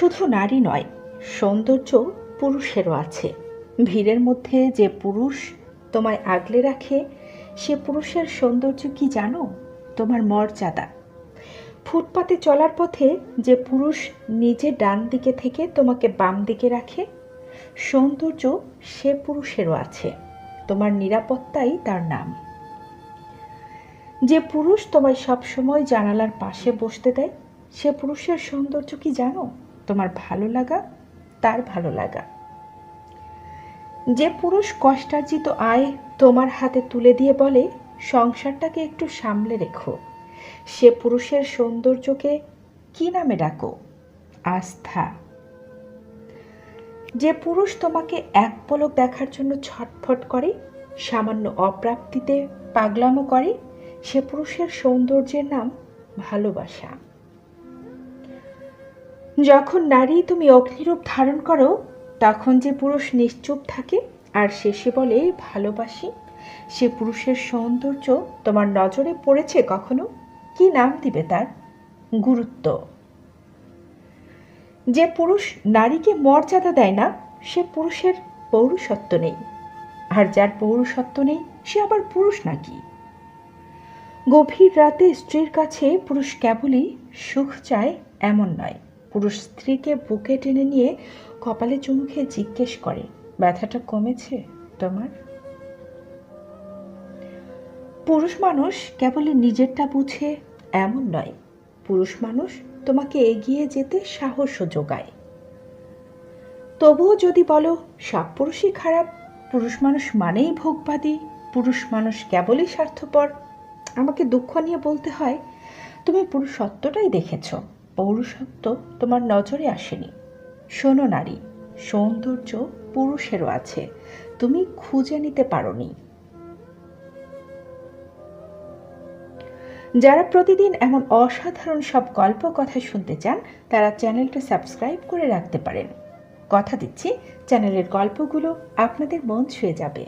শুধু নারী নয়, সৌন্দর্য পুরুষেরও আছে। ভিড়ের মধ্যে যে পুরুষ তোমায় আগলে রাখে, সে পুরুষের সৌন্দর্য কি জানো? তোমার মর্যাদা। ফুটপাতে চলার পথে যে পুরুষ নিজে ডান দিকে থেকে তোমাকে বাম দিকে রাখে, সৌন্দর্য সে পুরুষেরও আছে। তোমার নিরাপত্তাই তার নাম। যে পুরুষ তোমায় সবসময় জানালার পাশে বসতে দেয়, সে পুরুষের সৌন্দর্য কি জানো? তোমার ভালো লাগা, তার ভালো লাগা। যে পুরুষ কষ্টার্জিত আয় তোমার হাতে তুলে দিয়ে বলে, সংসারটাকে একটু সামলে রেখো। সে পুরুষের সৌন্দর্যকে কি নামে ডাকো? আস্থা। যে পুরুষ তোমাকে এক পলক দেখার জন্য ছটফট করে, সামান্য অপ্রাপ্তিতে পাগলামো করে, সে পুরুষের সৌন্দর্যের নাম ভালোবাসা। যখন নারী তুমি অগ্নিরূপ ধারণ করো, তখন যে পুরুষ নিশ্চুপ থাকে, আর শেষে বলে ভালোবাসি। সে পুরুষের সৌন্দর্য তোমার নজরে পড়েছে কখনো? কি নাম দিবে তার? গুরুত্ব। যে পুরুষ নারীকে মর্যাদা দেয় না, সে পুরুষের পৌরুষত্ব নেই। আর যার পৌরুষত্ব নেই, সে আবার পুরুষ নাকি? গভীর রাতে স্ত্রীর কাছে পুরুষ কেবলই সুখ চায় এমন নয়। পুরুষ স্ত্রীকে বুকে টেনে নিয়ে কপালে চুমুখে জিজ্ঞেস করে, ব্যথাটা কমেছে তোমার? পুরুষ মানুষ কেবলই নিজেরটা বুঝে এমন নয়। পুরুষ মানুষ তোমাকে এগিয়ে যেতে সাহসও যোগায়। তবুও যদি বলো, সব পুরুষই খারাপ, পুরুষ মানুষ মানেই ভোগবাদী, পুরুষ মানুষ কেবলই স্বার্থপর। আমাকে দুঃখ নিয়ে বলতে হয়, তুমি পুরুষত্বটাই দেখেছ। পৌরুষত্ব তোমার নজরে আসেনি। শোনো নারী, সৌন্দর্য পুরুষেরও আছে, তুমি খুঁজে নিতে পারোনি। যারা প্রতিদিন এমন অসাধারণ সব গল্প কথা শুনতে চান, তারা চ্যানেলটা সাবস্ক্রাইব করে রাখতে পারেন। কথা দিচ্ছি, চ্যানেলের গল্পগুলো আপনাদের মন ছুঁয়ে যাবে।